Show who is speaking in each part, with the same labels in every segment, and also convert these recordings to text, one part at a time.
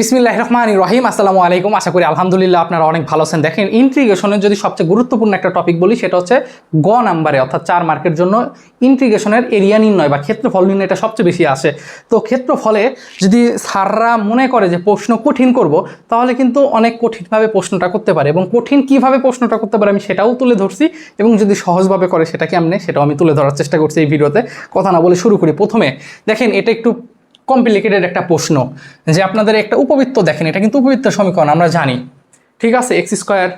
Speaker 1: বিসমিল্লাহ রহমান রহিম, আসসালামু আলাইকুম। আশা করি আলহামদুলিল্লাহ আপনারা অনেক ভালো আছেন। দেখেন ইন্ট্রিগেশনের যদি সবচেয়ে গুরুত্বপূর্ণ একটা টপিক বলি, সেটা হচ্ছে গ নাম্বারে, অর্থাৎ চার মার্কের জন্য ইন্ট্রিগেশনের এরিয়া নির্ণয় বা ক্ষেত্রফল নির্ণয় এটা সবচেয়ে বেশি আসে। তো ক্ষেত্রফলে যদি স্যাররা মনে করে যে প্রশ্ন কঠিন করব, তাহলে কিন্তু অনেক কঠিনভাবে প্রশ্নটা করতে পারে এবং কঠিন কীভাবে প্রশ্নটা করতে পারে আমি সেটাও তুলে ধরছি এবং যদি সহজভাবে করে সেটা কেমনে সেটাও আমি তুলে ধরার চেষ্টা করছি এই ভিডিওতে। কথা না বলে শুরু করি প্রথমে। দেখেন, এটা একটু কমপ্লিকেটেড একটা প্রশ্ন যে আপনাদের একটা উপবৃত্ত দেখেন, এটা কিন্তু উপবৃত্ত সমীকরণ, আমরা জানি। ঠিক আছে? X square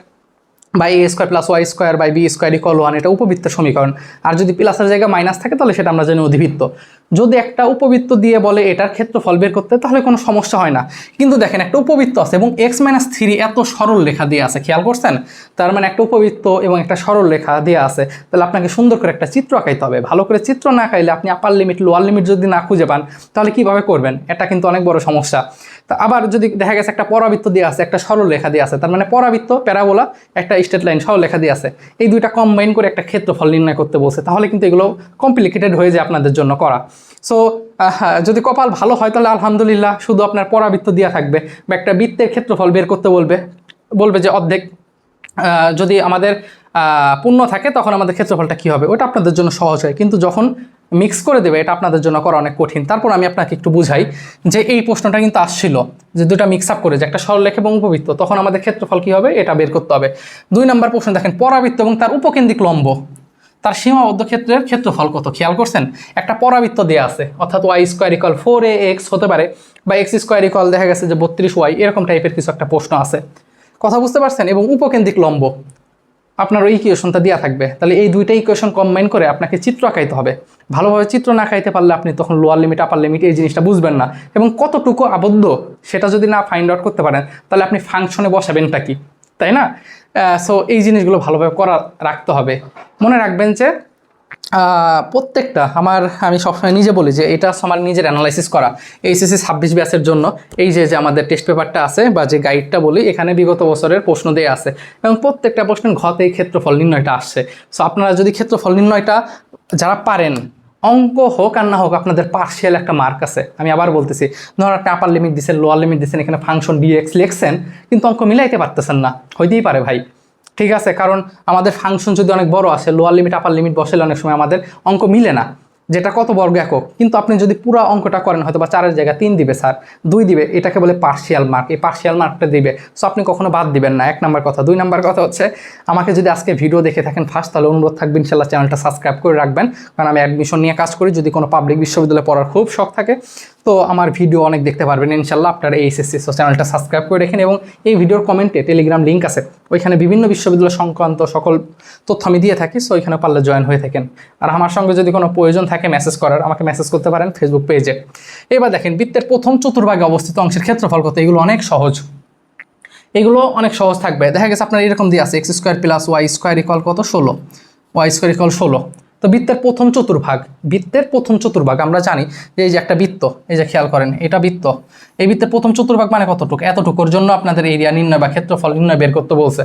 Speaker 1: by a square plus y square by b square equal one এটা উপবৃত্ত সমীকরণ। আর যদি প্লাসের জায়গায় মাইনাস থাকে, তাহলে সেটা আমরা জানি অধিবৃত্ত। যদি একটা উপবৃত্ত দিয়ে বলে এটার ক্ষেত্রফল বের করতে, তাহলে কোনো সমস্যা হয় না। কিন্তু দেখেন একটা উপবৃত্ত আছে এবং এক্স মাইনাস থ্রি এত সরল লেখা দিয়ে আছে, খেয়াল করছেন? তার মানে একটা উপবৃত্ত এবং একটা সরল লেখা দিয়ে আছে। তাহলে আপনাকে সুন্দর করে একটা চিত্র আঁকাইতে হবে। ভালো করে চিত্র না আঁকাইলে আপনি আপার লিমিট লোয়ার লিমিট যদি না খুঁজে পান, তাহলে কীভাবে করবেন? এটা কিন্তু অনেক বড় সমস্যা। তা আবার যদি দেখা গেছে একটা পরাবৃত্ত দিয়ে আছে, একটা সরল রেখা দিয়ে আছে, তার মানে পরাবৃত্ত, প্যারাবোলা, একটা স্টেট লাইন সরল রেখা দিয়ে আছে। এই দুইটা কম্বাইন করে একটা ক্ষেত্রফল নির্ণয় করতে বলছে। তাহলে কিন্তু এগুলো কমপ্লিকেটেড হয়ে যায় আপনাদের জন্য করা। সো যদি কপাল ভালো হয় তাহলে আলহামদুলিল্লাহ শুধু আপনার পরাবৃত্ত দেওয়া থাকবে, বা একটা বৃত্তের ক্ষেত্রফল বের করতে বলবে বলবে যে অর্ধেক। যদি আমাদের পূর্ণ থাকে তখন আমাদের ক্ষেত্রফলটা কী হবে? ওটা আপনাদের জন্য সহজ হয়, কিন্তু যখন মিক্স করে দেবে, এটা আপনাদের জন্য করা অনেক কঠিন। তারপর আমি আপনাকে একটু বুঝাই যে এই প্রশ্নটা কিন্তু আসছিল, যে দুটা মিক্স আপ করে যে একটা সরলরেখ এবং উপবৃত্ত। তখন আমাদের ক্ষেত্রফল কী হবে? এটা বের করতে হবে। দুই নম্বর প্রশ্ন দেখেন, পরাবৃত্ত এবং তার উপকেন্দ্রিক লম্ব। তার সীমাবদ্ধ ক্ষেত্রের ক্ষেত্রফল কত? খেয়াল করছেন? একটা পরাবৃত্ত দেওয়া আছে, অর্থাৎ y square equal four a x হতে পারে, বা এক্স স্কোয়ার ইকল দেখা গেছে যে বত্রিশ ওয়াই এরকম টাইপের কিছু একটা প্রশ্ন আছে। কথা বুঝতে পারছেন? এবং উপকেন্দ্রিক লম্ব, আপনার ওই ইকুয়েশনটা দেওয়া থাকবে। তাহলে এই দুইটা ইকুয়েশন কম্বাইন করে আপনাকে চিত্র আঁকাইতে হবে। ভালোভাবে চিত্র না খাইতে পারলে আপনি তখন লোয়ার লিমিট আপার লিমিট এই জিনিসটা বুঝবেন না। এবং কতটুকু আবদ্ধ, সেটা যদি না ফাইন্ড আউট করতে পারেন, তাহলে আপনি ফাংশনে বসাবেনটা কি? তাই না? সো এই জিনিসগুলো ভালোভাবে করা রাখতে হবে। মনে রাখবেন যে প্রত্যেকটা আমার, আমি সবসময় নিজে বলি যে, এটা আমার নিজের অ্যানালাইসিস করা। এইচএসসি ছাব্বিশ ব্যাচের জন্য এই যে যে আমাদের টেস্ট পেপারটা আছে বা যে গাইডটা বলি, এখানে বিগত বছরের প্রশ্ন দিয়ে আছে। এবং প্রত্যেকটা প্রশ্নের ঘতে এই ক্ষেত্রফল নির্ণয়টা আসছে। সো আপনারা যদি ক্ষেত্রফল নির্ণয়টা যারা পারেন অঙ্ক হোক আর না হোক, আপনাদের পার্শিয়াল একটা মার্ক আছে। আমি আবার বলতেছি ধরো আপনি আপার লিমিট দিচ্ছেন লোয়ার লিমিট দিচ্ছেন এখানে ফাংশন ডিএক্স লিখছেন, কিন্তু অঙ্ক মিলাইতে পারতেছেন না। হইতেই পারে ভাই। ঠিক আছে, কারণ আমাদের ফাংশন যদি অনেক বড় আসে লোয়ার লিমিট আপার লিমিট বসেলে অনেক সময় আমাদের অঙ্ক মিলে না। যেটা কত বর্গ একক? কিন্তু আপনি যদি পুরো অঙ্কটা করেন, হয়তো বা চারের জায়গায় তিন দিবে স্যার, দুই দিবে, এটাকে বলে পার্শিয়াল মার্ক এই পার্শিয়াল মার্কটা দিবে। সো আপনি কখনো বাদ দিবেন না, এক নম্বর কথা। দুই নাম্বার কথা হচ্ছে, আমাকে যদি আজকে ভিডিও দেখে থাকেন ফার্স্ট তাহলে অনুরোধ থাকবেন ইনশাল্লাহ চ্যানেলটা সাবস্ক্রাইব করে রাখবেন। কারণ আমি অ্যাডমিশন নিয়ে কাজ করি, যদি কোনো পাবলিক বিশ্ববিদ্যালয়ে পড়ার খুব শখ থাকে তো আমার ভিডিও অনেক দেখতে পারবেন, ইনশাল্লাহ আপনারা এই এসএসসি চ্যানেলটা সাবস্ক্রাইব করে রেখেন এবং এই ভিডিওর কমেন্টে টেলিগ্রাম লিঙ্ক আছে। ওইখানে বিভিন্ন বিশ্ববিদ্যালয় সংক্রান্ত সকল তথ্য আমি দিয়ে থাকি সো ওইখানে পারলে জয়েন হয়ে থাকেন। আর আমার সঙ্গে যদি কোনো প্রয়োজন থাকে মেসেজ করার, আমাকে মেসেজ করতে পারেন ফেসবুক পেজে এবার দেখেন, বৃত্তের প্রথম চতুর্ভাগে অবস্থিত অংশের ক্ষেত্রফল কত? এগুলো অনেক সহজ। এগুলো অনেক সহজ থাকবে। দেখা গেছে আপনার এরকম দিয়ে আছে x square plus y square equal কত? ষোলো। ওয়াই স্কোয়ার ইকল ষোলো। তো বৃত্তের প্রথম চতুর্ভাগ, বৃত্তের প্রথম চতুর্ভাগ আমরা জানি যে এই যে একটা বৃত্ত, এই যে খেয়াল করেন, এটা বৃত্ত। এই বৃত্তের প্রথম চতুর্ভাগ মানে কতটুকু? এতটুকুর জন্য আপনাদের এরিয়া নির্ণয় বা ক্ষেত্রফল নির্ণয় বের করতে বলছে।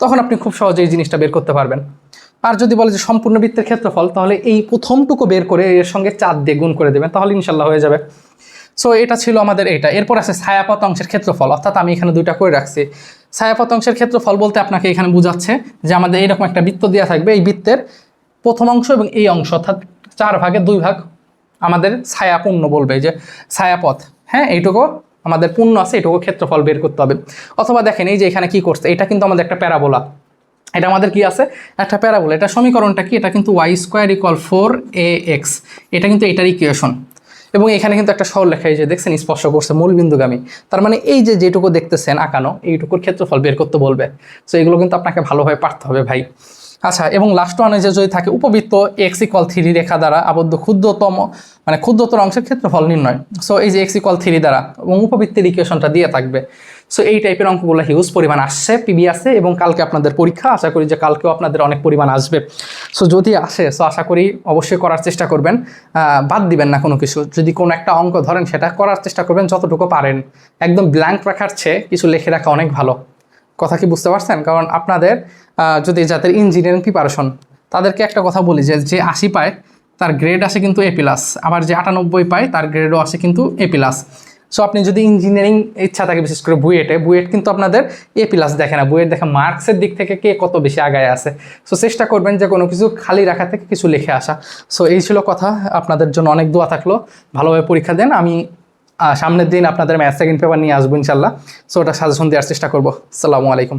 Speaker 1: তখন আপনি খুব সহজে এই জিনিসটা বের করতে পারবেন। আর যদি বলে যে সম্পূর্ণ বৃত্তের ক্ষেত্রফল, তাহলে এই প্রথমটুকু বের করে এর সঙ্গে চার দিয়ে গুণ করে দেবেন, তাহলে ইনশাল্লাহ হয়ে যাবে। সো এটা ছিল আমাদের এটা। এরপর আছে ছায়াপথ অংশের ক্ষেত্রফল, অর্থাৎ আমি এখানে দুইটা করে রাখছি। ছায়াপথ অংশের ক্ষেত্রফল বলতে আপনাকে এখানে বোঝাচ্ছে যে আমাদের এইরকম একটা বৃত্ত দেওয়া থাকবে, এই বৃত্তের প্রথম অংশ এবং এই অংশ, অর্থাৎ চার ভাগে দুই ভাগ আমাদের ছায়াপূর্ণ বলবে যে ছায়াপথ। হ্যাঁ এইটুকু আমাদের পূর্ণ আছে, এইটুকু ক্ষেত্রফল বের করতে হবে। অথবা দেখেন, এই যে এখানে কি করছে, এটা কিন্তু আমাদের একটা প্যারাবোলা। এটা আমাদের কি আছে? একটা প্যারাবোলা। এটা সমীকরণটা কি? এটা কিন্তু y square equal four a x এটা কিন্তু এটার ইকুয়েশন এবং এখানে কিন্তু একটা সরল লেখা যে দেখছেন, স্পর্শ করছে মূল বিন্দুগামী তার মানে এই যে যেটুকু দেখতেছেন আঁকানো, এইটুকুর ক্ষেত্রফল বের করতে বলবে। সো এগুলো কিন্তু আপনাকে ভালোভাবে পারতে হবে ভাই। আচ্ছা এবং লাস্ট ওয়ানে যে যদি থাকে, উপবৃত্ত এক্স ইকল থ্রি রেখা দ্বারা আবদ্ধ ক্ষুদ্রতম মানে ক্ষুদ্রতর অংশের ক্ষেত্রফল নির্ণয়। সো এই যে এক্স ইকল থ্রি দ্বারা, এবং উপবৃত্তের ইকুয়েশনটা দিয়ে থাকবে। সো এই টাইপের অঙ্কগুলো হিউজ পরিমাণ আসছে পিবি আসে এবং কালকে আপনাদের পরীক্ষা, আশা করি যে কালকেও আপনাদের অনেক পরিমাণ আসবে। সো যদি আসে সো আশা করি অবশ্যই করার চেষ্টা করবেন। বাদ দিবেন না কোনো কিছু। যদি কোনো একটা অঙ্ক ধরেন, সেটা করার চেষ্টা করবেন, যতটুকু পারেন। একদম ব্ল্যাঙ্ক রাখার চেয়ে কিছু লেখে রাখা অনেক ভালো। কথা কি বুঝতে পারছেন? কারণ আপনাদের যদি যাদের ইঞ্জিনিয়ারিং প্রিপারেশন তাদেরকে একটা কথা বলি যে যে আশি পায়, তার গ্রেড আসে কিন্তু এ প্লাস আবার যে আটানব্বই পায়, তার গ্রেডও আসে কিন্তু এ প্লাস সো আপনি যদি ইঞ্জিনিয়ারিং ইচ্ছা থাকে বিশেষ করে বুয়েটে, বুয়েট কিন্তু আপনাদের এ প্লাস দেখে না। বুয়েট দেখে মার্কসের দিক থেকে কে কত বেশি আগায় আছে। সো চেষ্টা করবেন যে কোনো কিছু খালি রাখা থেকে কিছু লিখে আসা। সো এই ছিল কথা। আপনাদের জন্য অনেক দোয়া থাকল। ভালোভাবে পরীক্ষা দেন। আমি সামনের দিন আপনাদের ম্যাথ সেকেন্ড পেপার নিয়ে আসব ইনশাল্লাহ। সো ওটা সাজেশন দেওয়ার চেষ্টা করব। আসসালামু আলাইকুম।